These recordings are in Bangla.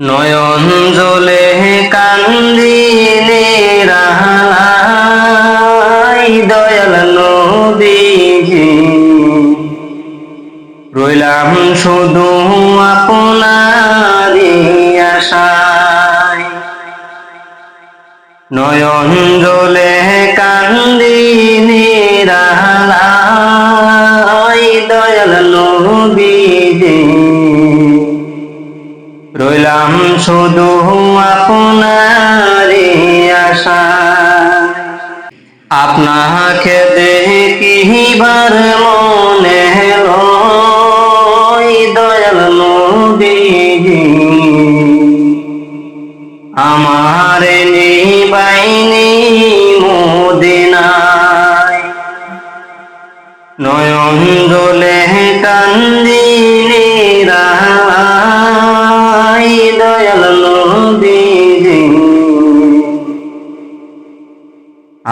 নয়ন জলে কান্দিনে রাহাই দয়াল নবীজি। রইলাম শুধু আপনারি আশায়। নয়ন জলে কান্দিনে রাহাই রইলাম শুধু আপনারে আশা। আপনাকে দেখিবার মনে দয়াল নদীজি আমার নিবাইনি মোদিনায় নয়ন দোলে কান্দিনি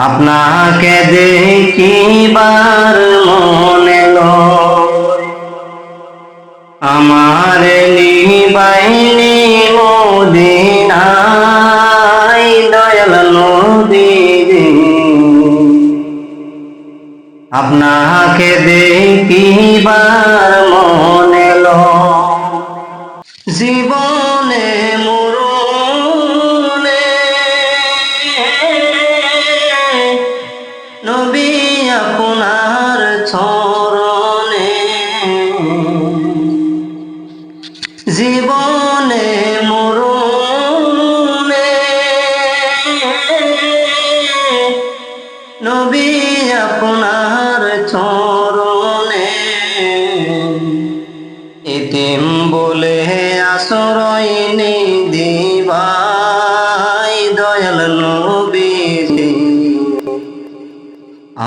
আপনাকে দেখিবার মনে লয়। আমার নিবাইনি মোদিনাই দয়াল নদীজি আপনাকে দেখিবার মনে লয়। জীবনে জীবনে মরণে নবী আপনার চরণে এতিম বলে আশ্রয় দিবাই দয়াল নবীজি।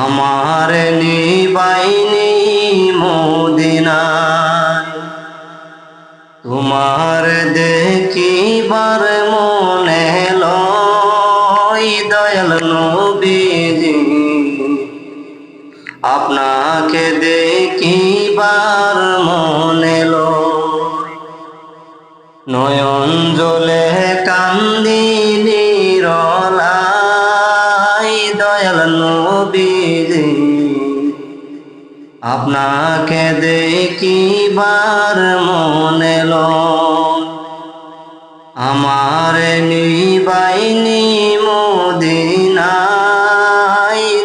আমার নিবাইনি মোদিনায় তোমার দেখিবার মনে দয়াল নবীজি। আপনাকে দেখিবার মনে নয়ন জলে কান্দিনি রলাই দয়াল নবীজি। আপনাকে দেখিবার মনে লয় আমার নিবাইনি মোদিনাই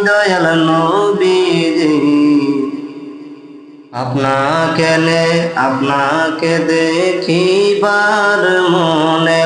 দয়াল নবীজি। আপনাকে আপনাকে দেখিবার মনে